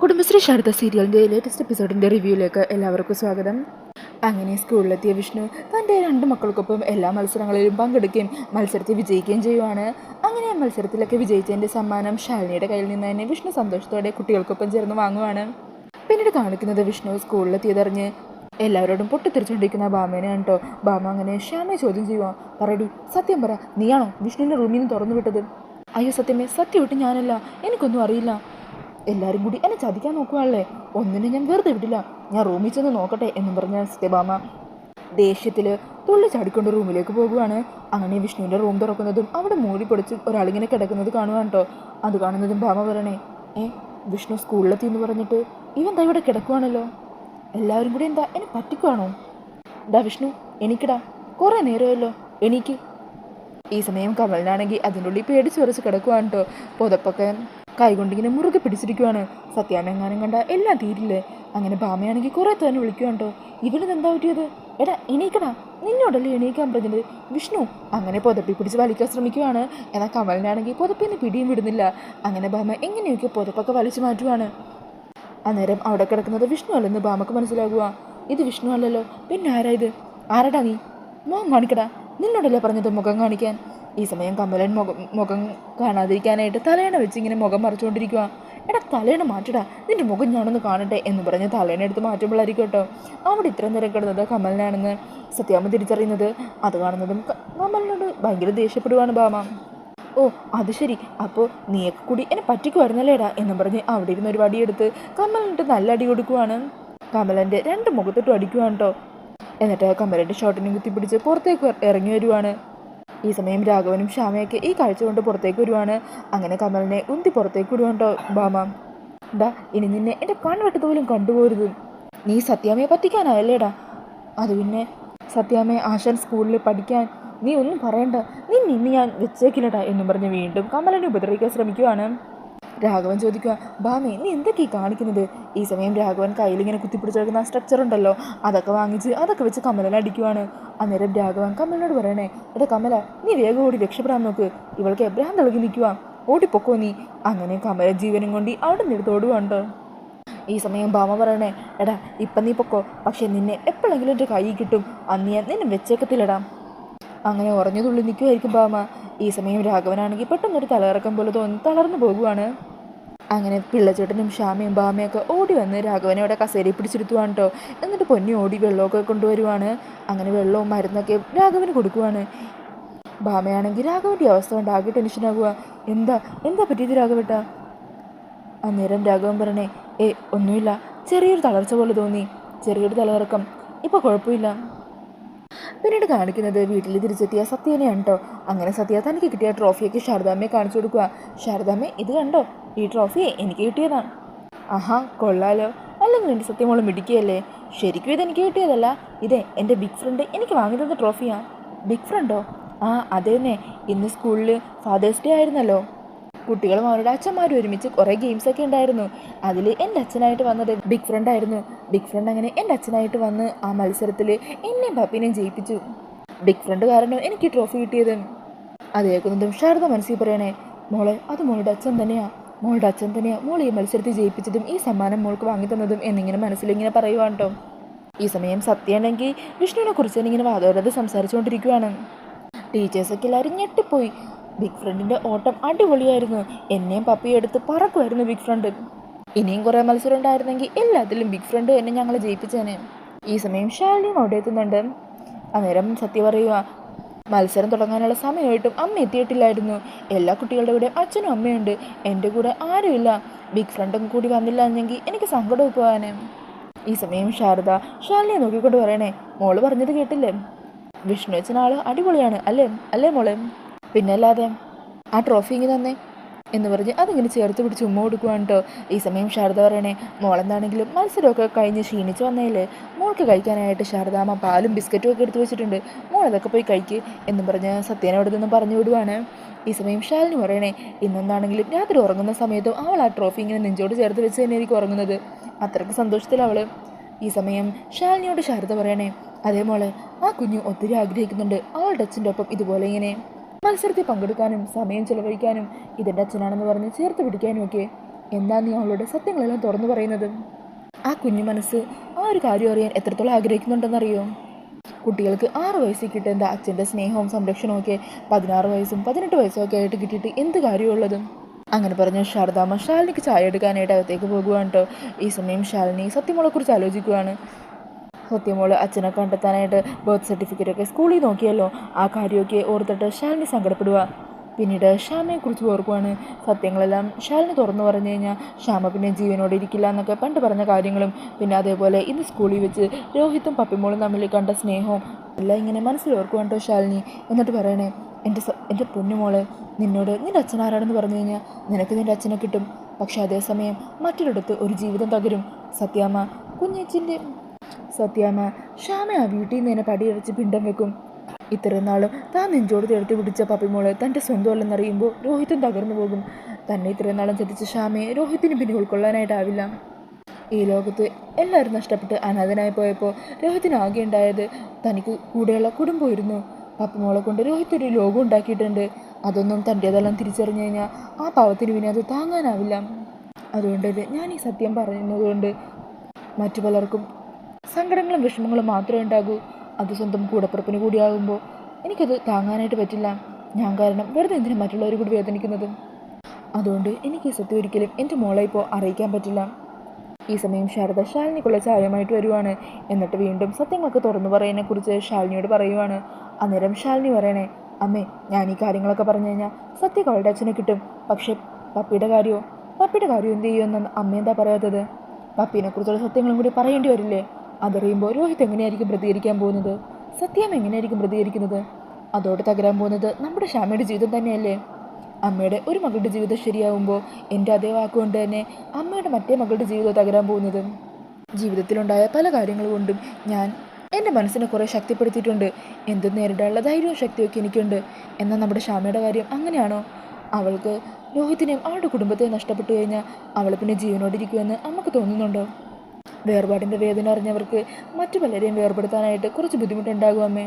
കുടുംബശ്രീ ശാരദ സീരിയലിന്റെ ലേറ്റസ്റ്റ് എപ്പിസോഡിന്റെ റിവ്യൂയിലേക്ക് എല്ലാവർക്കും സ്വാഗതം. അങ്ങനെ സ്കൂളിലെത്തിയ വിഷ്ണു തന്റെ രണ്ട് മക്കൾക്കൊപ്പം എല്ലാ മത്സരങ്ങളിലും പങ്കെടുക്കുകയും മത്സരത്തിൽ വിജയിക്കുകയും ചെയ്യുവാണ്. അങ്ങനെ മത്സരത്തിലൊക്കെ വിജയിച്ചതിന്റെ സമ്മാനം ശാലിനിയുടെ കയ്യിൽ നിന്ന് തന്നെ വിഷ്ണു സന്തോഷത്തോടെ കുട്ടികൾക്കൊപ്പം ചേർന്ന് വാങ്ങുവാണ്. പിന്നീട് കാണിക്കുന്നത് വിഷ്ണു സ്കൂളിലെത്തിയതറിഞ്ഞ് എല്ലാവരോടും പൊട്ടിത്തെറിച്ചുകൊണ്ടിരിക്കുന്ന ബാമേനെ കേട്ടോ. ബാമ അങ്ങനെ ശ്യാമയെ ചോദ്യം ചെയ്യുവാ. പറയടി സത്യം പറ നീയാണോ വിഷ്ണുവിന്റെ റൂമിൽ നിന്ന് തുറന്നു വിട്ടത്? അയ്യോ സത്യമേ സത്യം വിട്ട് ഞാനല്ല. എനിക്കൊന്നും അറിയില്ല. എല്ലാവരും കൂടി എന്നെ ചതിക്കാൻ നോക്കുവാണല്ലേ? ഒന്നിനെ ഞാൻ വെറുതെ വിടില്ല. ഞാൻ റൂമിൽ ചെന്ന് നോക്കട്ടെ എന്നും പറഞ്ഞ സത്യഭാമ ദേഷ്യത്തിൽ തുള്ളി ചാടിക്കൊണ്ട് റൂമിലേക്ക് പോകുവാണ്. അങ്ങനെ വിഷ്ണുവിന്റെ റൂം തുറക്കുന്നതും അവിടെ മൂടി പൊടിച്ച് ഒരാളിങ്ങനെ കിടക്കുന്നത് കാണുവാണ് കേട്ടോ അത് കാണുന്നതും ഭാമ പറയണേ ഏ വിഷ്ണു സ്കൂളിലെത്തി എന്ന് പറഞ്ഞിട്ട് ഇവൻ ദാ ഇവിടെ കിടക്കുവാണല്ലോ. എല്ലാവരും കൂടി എന്താ എന്നെ പറ്റിക്കുവാണോ? ഡാ വിഷ്ണു എനിക്കിടാ കുറേ നേരമല്ലോ. എനിക്ക് ഈ സമയം കമലിനാണെങ്കിൽ അതിനുള്ളിൽ പേടിച്ച് വിറച്ച് കിടക്കുവാണ് കേട്ടോ പുതപ്പൊക്കെ കൈകൊണ്ടിങ്ങനെ മുറുകെ പിടിച്ചിരിക്കുവാണ്. സത്യാമെങ്ങാനും കണ്ട എല്ലാം തീരില്ലേ? അങ്ങനെ ഭാമയാണെങ്കിൽ കുറേ തന്നെ വിളിക്കുവാണ് കേട്ടോ ഇവനിത് എന്താ പറ്റിയത്? എടാ എണീക്കടാ. നിന്നോടല്ലേ എണീക്കാൻ പറഞ്ഞത്? വിഷ്ണു അങ്ങനെ പുതപ്പി പിടിച്ച് വലിക്കാൻ ശ്രമിക്കുവാണ്. എന്നാൽ കമലിനാണെങ്കിൽ പുതപ്പിന്ന് പിടിയും വിടുന്നില്ല. അങ്ങനെ ഭാമ എങ്ങനെയൊക്കെ പുതപ്പൊക്കെ വലിച്ചു മാറ്റുവാണ്. അന്നേരം അവിടെ കിടക്കുന്നത് വിഷ്ണു അല്ലെന്ന് ഭാമക്ക് മനസ്സിലാകുക ഇത് വിഷ്ണു അല്ലല്ലോ. പിന്നെ ആരാ ഇത്? ആരടാ നീ? മുഖം കാണിക്കടാ. നിന്നോടല്ലേ പറഞ്ഞത് മുഖം കാണിക്കാൻ? ഈ സമയം കമലൻ മുഖം മുഖം കാണാതിരിക്കാനായിട്ട് തലേണ വെച്ച് ഇങ്ങനെ മുഖം മറച്ചുകൊണ്ടിരിക്കുക എടാ തലേണ മാറ്റടാ. നിന്റെ മുഖം ഞാനൊന്ന് കാണട്ടെ എന്ന് പറഞ്ഞ് തലേണ എടുത്ത് മാറ്റുമ്പോഴായിരിക്കും കേട്ടോ. അവിടെ ഇത്രയും നേരം കിടന്നത് കമലിനാണെന്ന് സത്യാമ്മ തിരിച്ചറിയുന്നത്. അത് കാണുന്നതും കമലിനോട് ഭയങ്കര ദേഷ്യപ്പെടുവാണ് ഭാമ. ഓ അത് ശരി. അപ്പോൾ നീയൊക്കെ കൂടി എന്നെ പറ്റിക്കുമായിരുന്നല്ലേടാ എന്ന് പറഞ്ഞ് അവിടെ ഇരുന്ന് ഒരു വടിയെടുത്ത് കമലിനിട്ട് നല്ല അടി കൊടുക്കുവാണ്. കമലന്റെ രണ്ട് മുഖത്തിട്ടും അടിക്കുവാണ് കേട്ടോ. എന്നിട്ട് കമലന്റെ ഷോട്ടിനെ കുത്തിപ്പിടിച്ച് പുറത്തേക്ക് ഇറങ്ങി വരുവാണ്. ഈ സമയം രാഘവനും ശ്യാമയൊക്കെ ഈ കാഴ്ച കൊണ്ട് പുറത്തേക്ക് വരുവാണ്. അങ്ങനെ കമലിനെ ഉന്തി പുറത്തേക്ക് വിടുവാണ്ടോ ബാമ. ഡാ ഇനി നിന്നെ എന്റെ കൺവെട്ടത് പോലും കണ്ടുപോരുത്. നീ സത്യാമയെ പറ്റിക്കാനായല്ലേടാ? അത് പിന്നെ സത്യാമയെ ആശാൻ സ്കൂളിൽ പഠിക്കാൻ നീ ഒന്നും പറയണ്ട. നീ നിന്നെ ഞാൻ വെച്ചേക്കില്ലടാ എന്നും പറഞ്ഞ് വീണ്ടും കമലിനെ ഉപദ്രവിക്കാൻ ശ്രമിക്കുവാണ്. രാഘവൻ ചോദിക്കുക ഭാമേ നീ എന്തൊക്കെ ഈ കാണിക്കുന്നത്? ഈ സമയം രാഘവൻ കയ്യിലിങ്ങനെ കുത്തിപ്പിടിച്ച് കിടക്കുന്ന സ്ട്രക്ചർ ഉണ്ടല്ലോ. അതൊക്കെ വാങ്ങിച്ച് അതൊക്കെ വെച്ച് കമലിനെ അടിക്കുവാണ്. അന്നേരം രാഘവൻ കമലിനോട് പറയണേ എടാ കമല നീ വേഗം ഓടി രക്ഷപ്പെടാൻ നോക്ക്. ഇവൾക്ക് എബ്രഹാം തിളകി നിൽക്കുക ഓടിപ്പൊക്കോ നീ. അങ്ങനെ കമല ജീവനും കൊണ്ട് അവിടെ നിന്നെടുത്ത് ഓടുവാണ്ടോ ഈ സമയം ഭാമ പറയണേ എടാ ഇപ്പം നീ പൊക്കോ. പക്ഷേ നിന്നെ എപ്പോഴെങ്കിലും എന്റെ കൈ കിട്ടും. അന്ന് ഞാൻ നിന്നെ വെച്ചേക്കത്തില്ലടാ. അങ്ങനെ ഉറഞ്ഞു തുള്ളി നിൽക്കുമായിരിക്കും ഭാമ. ഈ സമയം രാഘവനാണെങ്കിൽ പെട്ടെന്നൊരു തലകറക്കം പോലെ തോന്നി തളർന്നു പോകുവാണ്. അങ്ങനെ പിള്ളച്ചേട്ടനും ഷാമയും ഭാമയൊക്കെ ഓടി വന്ന് രാഘവനെ അവിടെ കസേരയിൽ പിടിച്ചെടുത്തുവാണ് കേട്ടോ എന്നിട്ട് പൊന്നി ഓടി വെള്ളമൊക്കെ കൊണ്ടുവരുവാണ്. അങ്ങനെ വെള്ളവും മരുന്നൊക്കെ രാഘവന് കൊടുക്കുവാണ്. ബാമയാണെങ്കിൽ രാഘവന്റെ അവസ്ഥ കൊണ്ട് ആകെ ടെൻഷനാകുക എന്താ എന്താ പറ്റിയത് രാഘവട്ട? അന്നേരം രാഘവൻ പറഞ്ഞേ ഏ ഒന്നുമില്ല. ചെറിയൊരു തളർച്ച പോലെ തോന്നി. ചെറിയൊരു തലകറക്കം. ഇപ്പോൾ കുഴപ്പമില്ല. പിന്നീട് കാണിക്കുന്നത് വീട്ടിൽ തിരിച്ചെത്തിയ സത്യനെയാണ് കേട്ടോ അങ്ങനെ സത്യ തനിക്ക് കിട്ടിയ ട്രോഫിയൊക്കെ ശാരദാമ്മയെ കാണിച്ചു കൊടുക്കുക ശാരദാമ്മ ഇത് കണ്ടോ? ഈ ട്രോഫി എനിക്ക് കിട്ടിയതാണ്. ആഹാ കൊള്ളാലോ. അല്ലെങ്കിൽ എന്റെ സത്യമോൾ മിടിക്കുകയല്ലേ ശരിക്കും ഇത് എനിക്ക് കിട്ടിയതല്ല. ഇതേ എന്റെ ബിഗ് ഫ്രണ്ട് എനിക്ക് വാങ്ങി തന്ന ട്രോഫിയാണ് ബിഗ് ഫ്രണ്ടോ ആ അതേ തന്നെ ഇന്ന് സ്കൂളിൽ ഫാദേഴ്സ് ഡേ ആയിരുന്നല്ലോ. കുട്ടികളും അവരുടെ അച്ഛന്മാരും ഒരുമിച്ച് കുറേ ഗെയിംസ് ഒക്കെ ഉണ്ടായിരുന്നു. അതിൽ എന്റെ അച്ഛനായിട്ട് വന്നത് ബിഗ് ഫ്രണ്ട് ആയിരുന്നു. ബിഗ് ഫ്രണ്ട് അങ്ങനെ എന്റെ അച്ഛനായിട്ട് വന്ന് ആ മത്സരത്തിൽ എന്നെയും പപ്പിനെയും ജയിപ്പിച്ചു. ബിഗ് ഫ്രണ്ട് കാരണം എനിക്ക് ട്രോഫി കിട്ടിയത്. അത് കേൾക്കുന്നതും ശാരദ മനസ്സിൽ പറയണേ മോളെ അത് മോളുടെ അച്ഛൻ തന്നെയാണ് മോളുടെ അച്ഛൻ തന്നെയാണ് മോൾ ഈ മത്സരത്തിൽ ജയിപ്പിച്ചതും ഈ സമ്മാനം മോൾക്ക് വാങ്ങി തന്നതും എന്നിങ്ങനെ മനസ്സിലിങ്ങനെ പറയുവാണ് കേട്ടോ ഈ സമയം സത്യമാണെങ്കിൽ വിഷ്ണുവിനെ കുറിച്ച് ഇങ്ങനെ വാദോരത് സംസാരിച്ചുകൊണ്ടിരിക്കുകയാണ് ടീച്ചേഴ്സൊക്കെ എല്ലാവരും ഞെട്ടിപ്പോയി. ബിഗ് ഫ്രണ്ടിന്റെ ഓട്ടം അടിപൊളിയായിരുന്നു. എന്നെയും പപ്പിയും എടുത്ത് പറക്കുമായിരുന്നു ബിഗ് ഫ്രണ്ട് ഇനിയും കുറേ മത്സരം ഉണ്ടായിരുന്നെങ്കിൽ എല്ലാത്തിലും ബിഗ് ഫ്രണ്ട് എന്നെ ഞങ്ങളെ ജയിപ്പിച്ചേനെ. ഈ സമയം ശാലിനിയും അവിടെ എത്തുന്നുണ്ട്. അന്നേരം സത്യം പറയുക മത്സരം തുടങ്ങാനുള്ള സമയമായിട്ടും അമ്മ എത്തിയിട്ടില്ലായിരുന്നു. എല്ലാ കുട്ടികളുടെ കൂടെ അച്ഛനും അമ്മയുണ്ട്. എന്റെ കൂടെ ആരുമില്ല ബിഗ് ഫ്രണ്ടും കൂടി വന്നില്ല എന്നെങ്കിൽ എനിക്ക് സങ്കടം പോകാനേ ഈ സമയം ശാരദ ശാലിനിയെ നോക്കിക്കൊണ്ട് പറയണേ മോൾ പറഞ്ഞത് കേട്ടില്ലേ? വിഷ്ണു അച്ഛൻ ആൾ അടിപൊളിയാണ് അല്ലേ? അല്ലേ മോളെ? പിന്നെ അല്ലാതെ ആ ട്രോഫി ഇങ്ങനെ തന്നെ എന്ന് പറഞ്ഞ് അതിങ്ങനെ ചേർത്ത് പിടിച്ച് ഉമ്മ കൊടുക്കുവാണ് കേട്ടോ ഈ സമയം ശാരദ പറയണേ മോളെന്താണെങ്കിലും മത്സരമൊക്കെ കഴിഞ്ഞ് ക്ഷീണിച്ച് വന്നേലേ മോൾക്ക് കഴിക്കാനായിട്ട് ശാരദാമ്മ പാലും ബിസ്ക്കറ്റും ഒക്കെ എടുത്ത് വെച്ചിട്ടുണ്ട്. മോൾ അതൊക്കെ പോയി കഴിക്ക് എന്ന് പറഞ്ഞ് സത്യനോട് നിന്നും പറഞ്ഞു വിടുവാണ്. ഈ സമയം ശാലിനി പറയണേ ഇന്നെന്താണെങ്കിലും രാത്രി ഉറങ്ങുന്ന സമയത്തും അവൾ ആ ട്രോഫി ഇങ്ങനെ നെഞ്ചോട് ചേർത്ത് വെച്ച് തന്നെ ആയിരിക്കും ഉറങ്ങുന്നത്. അത്രയ്ക്ക് സന്തോഷത്തിൽ അവൾ. ഈ സമയം ശാലിനിയോട് ശാരദ പറയണേ അതേ മോളെ ആ കുഞ്ഞു ഒത്തിരി ആഗ്രഹിക്കുന്നുണ്ട്. അവളുടെ അച്ഛന്റെ ഒപ്പം ഇതുപോലെ ഇങ്ങനെ മത്സരത്തിൽ പങ്കെടുക്കാനും സമയം ചെലവഴിക്കാനും ഇതെന്റെ അച്ഛനാണെന്ന് പറഞ്ഞ് ചേർത്ത് പിടിക്കാനും ഒക്കെ എന്താ നീ അവളോട് സത്യങ്ങളെല്ലാം തുറന്നു പറയുന്നത്? ആ കുഞ്ഞു മനസ്സ് ആ ഒരു കാര്യം അറിയാൻ എത്രത്തോളം ആഗ്രഹിക്കുന്നുണ്ടെന്നറിയോ? കുട്ടികൾക്ക് ആറ് വയസ്സിൽ കിട്ടേണ്ട അച്ഛന്റെ സ്നേഹവും സംരക്ഷണവും ഒക്കെ പതിനാറ് വയസ്സും പതിനെട്ട് വയസ്സും ഒക്കെ ആയിട്ട് കിട്ടിയിട്ട് എന്ത് കാര്യമുള്ളതും? അങ്ങനെ പറഞ്ഞ ശാരദാമ്മ ശാലിനിക്ക് ചായ എടുക്കാനായിട്ട് അകത്തേക്ക് പോകുകയാണ് കേട്ടോ ഈ സമയം ശാലിനി സത്യമോളെക്കുറിച്ച് ആലോചിക്കുകയാണ് സത്യമോൾ അച്ഛനെ കണ്ടെത്താനായിട്ട് ബർത്ത് സർട്ടിഫിക്കറ്റ് ഒക്കെ സ്കൂളിൽ നോക്കിയല്ലോ. ആ കാര്യമൊക്കെ ഓർത്തിട്ട് ശാലിനി സങ്കടപ്പെടുക പിന്നീട് ശ്യാമയെക്കുറിച്ച് ഓർക്കുവാണ്. സത്യങ്ങളെല്ലാം ഷാലിനി തുറന്നു പറഞ്ഞു കഴിഞ്ഞാൽ ശ്യാമ പിന്നെ ജീവനോടെ ഇരിക്കില്ല എന്നൊക്കെ പണ്ട് പറഞ്ഞ കാര്യങ്ങളും. പിന്നെ അതേപോലെ ഇന്ന് സ്കൂളിൽ വെച്ച് രോഹിത്തും പപ്പിമോളും തമ്മിൽ കണ്ട സ്നേഹവും എല്ലാം ഇങ്ങനെ മനസ്സിൽ ഓർക്കുവാണ്ടോ ശാലിനി എന്നിട്ട് പറയണേ എന്റെ എന്റെ പൊന്നുമോളെ നിന്നോട് നിന്റെ അച്ഛൻ ആരാണെന്ന് പറഞ്ഞു കഴിഞ്ഞാൽ നിനക്ക് നിന്റെ അച്ഛനെ കിട്ടും. പക്ഷെ അതേസമയം മറ്റൊരിടത്ത് ഒരു ജീവിതം തകരും. സത്യാമ്മ കുഞ്ഞേച്ചിന്റെ സത്യാമ്മ ശ്യാമ ആ വീട്ടിൽ നിന്ന് എന്നെ പടിയടച്ച് പിണ്ടം വെക്കും. ഇത്രയും നാളും താൻ നെഞ്ചോട് ചേർത്ത് പിടിച്ച പപ്പിമോൾ തന്റെ സ്വന്തമല്ലെന്നറിയുമ്പോൾ രോഹിത്തും തകർന്നു പോകും. തന്നെ ഇത്രയും നാളും ചതിച്ച ശ്യാമയെ രോഹിത്തിന് പിന്നെ ഉൾക്കൊള്ളാനായിട്ടാവില്ല. ഈ ലോകത്ത് എല്ലാവരും നഷ്ടപ്പെട്ട് അനാഥനായി പോയപ്പോൾ രോഹിത്തിന് ആകെ ഉണ്ടായത് തനിക്ക് കൂടെയുള്ള കുടുംബമായിരുന്നു. പപ്പമോളെ കൊണ്ട് രോഹിത് ഒരു ലോകം ഉണ്ടാക്കിയിട്ടുണ്ട്. അതൊന്നും തന്റേതെല്ലാം തിരിച്ചറിഞ്ഞു കഴിഞ്ഞാൽ ആ പാവത്തിന് പിന്നെ അത് താങ്ങാനാവില്ല. അതുകൊണ്ട് ഞാൻ ഈ സത്യം പറയുന്നതുകൊണ്ട് മറ്റു പലർക്കും സങ്കടങ്ങളും വിഷമങ്ങളും മാത്രമേ ഉണ്ടാകൂ. അത് സ്വന്തം കൂടപ്പിറപ്പിന് കൂടിയാകുമ്പോൾ എനിക്കത് താങ്ങാനായിട്ട് പറ്റില്ല. ഞാൻ കാരണം വെറുതെ എന്തിനും മറ്റുള്ളവർ കൂടി വേദനിക്കുന്നത്? അതുകൊണ്ട് എനിക്ക് സത്യം ഒരിക്കലും എന്റെ മോളെ ഇപ്പോൾ അറിയിക്കാൻ പറ്റില്ല. ഈ സമയം ശാരദ ശാലിനിക്കുള്ള ചായമായിട്ട് വരുവാണ്. എന്നിട്ട് വീണ്ടും സത്യങ്ങളൊക്കെ തുറന്നു പറയുന്നതിനെക്കുറിച്ച് ശാലിനിയോട് പറയുവാണ്. അന്നേരം ശാലിനി പറയണേ അമ്മേ ഞാൻ ഈ കാര്യങ്ങളൊക്കെ പറഞ്ഞു കഴിഞ്ഞാൽ സത്യം അവളുടെ അച്ഛനെ കിട്ടും. പക്ഷേ പപ്പിയുടെ കാര്യമോ പപ്പിയുടെ കാര്യം എന്ത് ചെയ്യുമെന്ന് അമ്മ എന്താ പറയാത്തത്? പപ്പീനെക്കുറിച്ചുള്ള സത്യങ്ങളും കൂടി പറയേണ്ടി വരില്ലേ? അതറിയുമ്പോൾ രോഹിത് എങ്ങനെയായിരിക്കും പ്രതികരിക്കാൻ പോകുന്നത്? സത്യം എങ്ങനെയായിരിക്കും പ്രതികരിക്കുന്നത്? അതോടെ തകരാൻ പോകുന്നത് നമ്മുടെ ശ്യാമയുടെ ജീവിതം തന്നെയല്ലേ? അമ്മയുടെ ഒരു മകളുടെ ജീവിതം ശരിയാവുമ്പോൾ എന്റെ അതേ വാക്കുകൊണ്ട് തന്നെ അമ്മയുടെ മറ്റേ മകളുടെ ജീവിതം തകരാൻ പോകുന്നത്. ജീവിതത്തിലുണ്ടായ പല കാര്യങ്ങൾ കൊണ്ടും ഞാൻ എന്റെ മനസ്സിനെ കുറേ ശക്തിപ്പെടുത്തിയിട്ടുണ്ട്. എന്തും നേരിടാനുള്ള ധൈര്യവും ശക്തിയൊക്കെ എനിക്കുണ്ട്. എന്നാൽ നമ്മുടെ ശ്യാമയുടെ കാര്യം അങ്ങനെയാണോ? അവൾക്ക് രോഹിത്തിനെയും അവളുടെ കുടുംബത്തെയും നഷ്ടപ്പെട്ടു കഴിഞ്ഞാൽ അവൾ പിന്നെ ജീവനോടിരിക്കുമെന്ന് നമുക്ക് തോന്നുന്നുണ്ടോ? വേർപാടിന്റെ വേദന അറിഞ്ഞവർക്ക് മറ്റു പലരെയും വേർപെടുത്താനായിട്ട് കുറച്ച് ബുദ്ധിമുട്ടുണ്ടാകും അമ്മേ.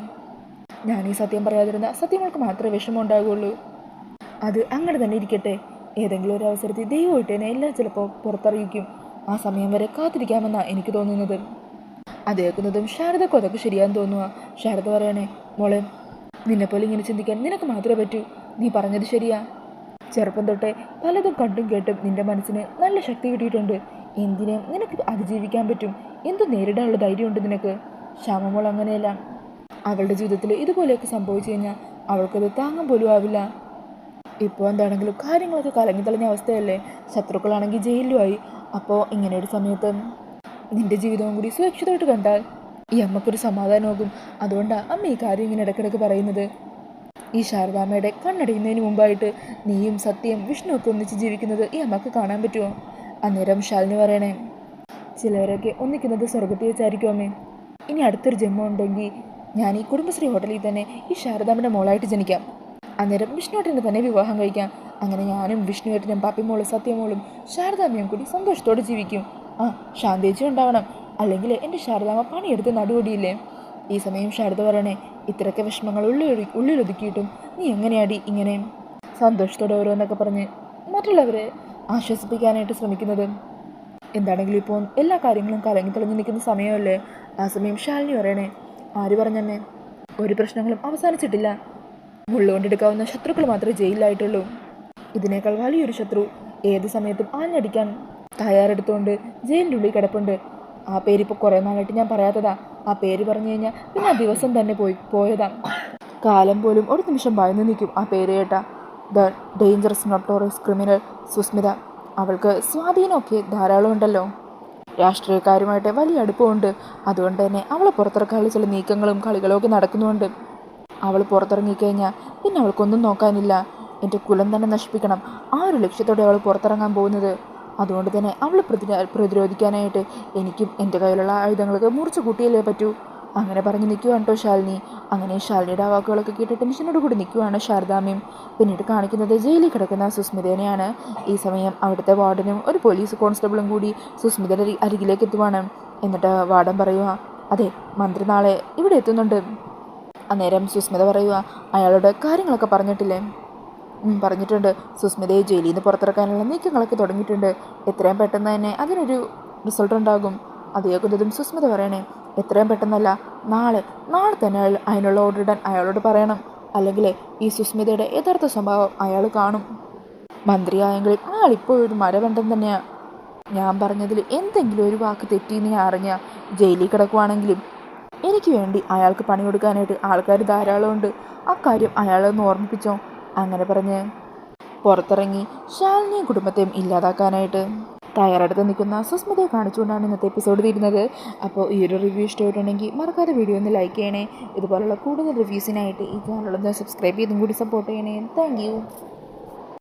ഞാൻ ഈ സത്യം പറയാതിരുന്ന സത്യങ്ങൾക്ക് മാത്രമേ വിഷമം ഉണ്ടാകുള്ളൂ അത് അങ്ങനെ തന്നെ ഇരിക്കട്ടെ. ഏതെങ്കിലും ഒരു അവസരത്തിൽ ദൈവമായിട്ട് എന്നെ എല്ലാം ചിലപ്പോൾ പുറത്തറിയിക്കും. ആ സമയം വരെ കാത്തിരിക്കാമെന്നാണ് എനിക്ക് തോന്നുന്നത്. അത് കേൾക്കുന്നതും ശാരദക്കും അതൊക്കെ ശരിയാന്ന് തോന്നുക ശാരദ പറയണേ മോളെ നിന്നെപ്പോലെ ഇങ്ങനെ ചിന്തിക്കാൻ നിനക്ക് മാത്രമേ പറ്റൂ. നീ പറഞ്ഞത് ശരിയാ. ചെറുപ്പം തൊട്ടേ പലതും കണ്ടും കേട്ടും നിന്റെ മനസ്സിന് നല്ല ശക്തി കിട്ടിയിട്ടുണ്ട്. എന്തിനേയും നിനക്ക് അതിജീവിക്കാൻ പറ്റും? എന്തു നേരിടാനുള്ള ധൈര്യമുണ്ട് നിനക്ക്? ശ്യാമമോൾ അങ്ങനെയല്ല. അവളുടെ ജീവിതത്തിൽ ഇതുപോലെയൊക്കെ സംഭവിച്ചു കഴിഞ്ഞാൽ അവൾക്കത് താങ്ങാൻ പോലും ആവില്ല. ഇപ്പോൾ എന്താണെങ്കിലും കാര്യങ്ങളൊക്കെ കലങ്ങി തെളിഞ്ഞ അവസ്ഥയല്ലേ? ശത്രുക്കളാണെങ്കിൽ ജയിലിലുമായി. അപ്പോൾ ഇങ്ങനെ ഒരു സമയത്ത് നിന്റെ ജീവിതവും കൂടി സുരക്ഷിതമായിട്ട് കണ്ടാൽ ഈ അമ്മക്കൊരു സമാധാനമാകും. അതുകൊണ്ടാണ് അമ്മ ഈ കാര്യം ഇങ്ങനെ ഇടയ്ക്കിടയ്ക്ക് പറയുന്നത്. ഈ ശാരദാമ്മയുടെ കണ്ണടയുന്നതിന് മുമ്പായിട്ട് നീയും സത്യം വിഷ്ണുവൊക്കെ ഒന്നിച്ച് ജീവിക്കുന്നത് ഈ അമ്മയ്ക്ക് കാണാൻ പറ്റുമോ അന്നേരം ശാലിനി പറയണേ. ചിലവരൊക്കെ ഒന്നിക്കുന്നത് സ്വർഗത്തിൽ വെച്ചായിരിക്കും അമ്മേ. ഇനി അടുത്തൊരു ജന്മം ഉണ്ടെങ്കിൽ ഞാൻ ഈ കുടുംബശ്രീ ഹോട്ടലിൽ തന്നെ ഈ ശാരദാമ്മയുടെ മോളായിട്ട് ജനിക്കാം. അന്നേരം വിഷ്ണുവേട്ടനെ തന്നെ വിവാഹം കഴിക്കാം. അങ്ങനെ ഞാനും വിഷ്ണുവേട്ടനും പാപ്പിമോളും സത്യമോളും ശാരദാമ്മയും കൂടി സന്തോഷത്തോടെ ജീവിക്കും. ആ ശാന്തേച്ചി ഉണ്ടാവണം. അല്ലെങ്കിൽ എന്റെ ശാരദാമ്മ പണിയെടുത്ത് നടുവടിയില്ലേ? ഈ സമയം ശാരദ പറയണേ ഇത്രയൊക്കെ വിഷമങ്ങൾ ഉള്ളിൽ ഉള്ളിലൊതുക്കിയിട്ടും നീ എങ്ങനെയാടി ഇങ്ങനെ? സന്തോഷത്തോടെ ഓരോന്നൊക്കെ പറഞ്ഞ് മറ്റുള്ളവരെ ആശ്വസിപ്പിക്കാനായിട്ട് ശ്രമിക്കുന്നത്. എന്താണെങ്കിലും ഇപ്പോൾ എല്ലാ കാര്യങ്ങളും കലങ്ങി നിൽക്കുന്ന സമയമല്ലേ? ആ സമയം ശാലിനി പറയണേ ആര് പറഞ്ഞമ്മേ ഒരു പ്രശ്നങ്ങളും അവസാനിച്ചിട്ടില്ല. മുള്ളുകൊണ്ടെടുക്കാവുന്ന ശത്രുക്കൾ മാത്രമേ ജയിലിലായിട്ടുള്ളൂ. ഇതിനേക്കാൾ വലിയൊരു ശത്രു ഏത് സമയത്തും ആഞ്ഞടിക്കാൻ തയ്യാറെടുത്തുകൊണ്ട് ജയിലിന്റെ ഉള്ളിൽ കിടപ്പുണ്ട്. ആ പേരിപ്പോൾ കുറേ നാളായിട്ട് ഞാൻ പറയാത്തതാ. ആ പേര് പറഞ്ഞു കഴിഞ്ഞാൽ പിന്നെ ആ ദിവസം തന്നെ പോയി പോയതാ. കാലം പോലും ഒരു നിമിഷം ഭയന്ന് നിൽക്കും ആ പേര് കേട്ടാ. The dangerous notorious criminal Susmita അവൾക്ക് സ്വാധീനമൊക്കെ ധാരാളം ഉണ്ടല്ലോ രാഷ്ട്രീയക്കാരുമായിട്ട് വലിയ അടുപ്പമുണ്ട്. അതുകൊണ്ട് തന്നെ അവൾ പുറത്തിറക്കാനുള്ള ചില നീക്കങ്ങളും കളികളും ഒക്കെ നടക്കുന്നുണ്ട്. അവൾ പുറത്തിറങ്ങിക്കഴിഞ്ഞാൽ പിന്നെ അവൾക്കൊന്നും നോക്കാനില്ല. എന്റെ കുലം തന്നെ നശിപ്പിക്കണം. ആ ഒരു ലക്ഷ്യത്തോടെ അവൾ പുറത്തിറങ്ങാൻ പോകുന്നത്. അതുകൊണ്ട് തന്നെ അവൾ പ്രതിരോധിക്കാനായിട്ട് എനിക്കും എന്റെ കയ്യിലുള്ള ആയുധങ്ങളൊക്കെ മുറിച്ച് കൂട്ടിയല്ലേ പറ്റൂ? അങ്ങനെ പറഞ്ഞ് നിൽക്കുവാണ് കേട്ടോ ശാലിനി. അങ്ങനെ ശാലിനിയുടെ ആ വാക്കുകളൊക്കെ കേട്ട് ടെൻഷനോട് കൂടി നിൽക്കുവാണ് ശാരദാമ്മയും. പിന്നീട് കാണിക്കുന്നത് ജയിലിൽ കിടക്കുന്ന സുസ്മിതേനെയാണ്. ഈ സമയം അവിടുത്തെ വാർഡനും ഒരു പോലീസ് കോൺസ്റ്റബിളും കൂടി സുസ്മിതയുടെ അരി- അരികിലേക്ക് എത്തുവാണ്. എന്നിട്ട് വാർഡൻ പറയുക അതെ മന്ത്രി നാളെ ഇവിടെ എത്തുന്നുണ്ട്. അന്നേരം സുസ്മിത പറയുക അയാളോട് കാര്യങ്ങളൊക്കെ പറഞ്ഞിട്ടില്ലേ? പറഞ്ഞിട്ടുണ്ട്. സുസ്മിതയെ ജയിലിൽ നിന്ന് പുറത്തിറക്കാനുള്ള നീക്കങ്ങളൊക്കെ തുടങ്ങിയിട്ടുണ്ട്. എത്രയും പെട്ടെന്ന് തന്നെ അതിനൊരു റിസൾട്ട് ഉണ്ടാകും അതേക്കുന്നതും സുസ്മിത പറയണേ. എത്രയും പെട്ടെന്നല്ല നാളെ നാളെ തന്നെ അതിനുള്ള ഓർഡർ ഇടാൻ അയാളോട് പറയണം. അല്ലെങ്കിൽ ഈ സുസ്മിതയുടെ യഥാർത്ഥ സ്വഭാവം അയാൾ കാണും. മന്ത്രിയായെങ്കിൽ അയാൾ ഇപ്പോഴൊരു മരവണ്ടം തന്നെയാണ് ഞാൻ പറഞ്ഞതിൽ എന്തെങ്കിലും ഒരു വാക്ക് തെറ്റിയെന്ന് ഞാൻ അറിഞ്ഞ ജയിലിൽ കിടക്കുവാണെങ്കിലും എനിക്ക് വേണ്ടി അയാൾക്ക് പണി കൊടുക്കാനായിട്ട് ആൾക്കാർ ധാരാളമുണ്ട്. അക്കാര്യം അയാളൊന്ന് ഓർമ്മിപ്പിച്ചോ? അങ്ങനെ പറഞ്ഞ് പുറത്തിറങ്ങി ശാലിനിയും കുടുംബത്തെയും ഇല്ലാതാക്കാനായിട്ട്. തയ്യാറെടുത്ത് നിൽക്കുന്ന സുസ്മിതയെ കാണിച്ചുകൊണ്ടാണ് ഇന്നത്തെ എപ്പിസോഡ് തീരുന്നത് അപ്പോൾ ഈ ഒരു റിവ്യൂ ഇഷ്ടമായിട്ടുണ്ടെങ്കിൽ മറക്കാതെ വീഡിയോ ഒന്ന് ലൈക്ക് ചെയ്യണേ. ഇതുപോലുള്ള കൂടുതൽ റിവ്യൂസിനായിട്ട് ഈ ചാനലൊന്ന് സബ്സ്ക്രൈബ് ചെയ്തും കൂടി സപ്പോർട്ട് ചെയ്യണേ. താങ്ക്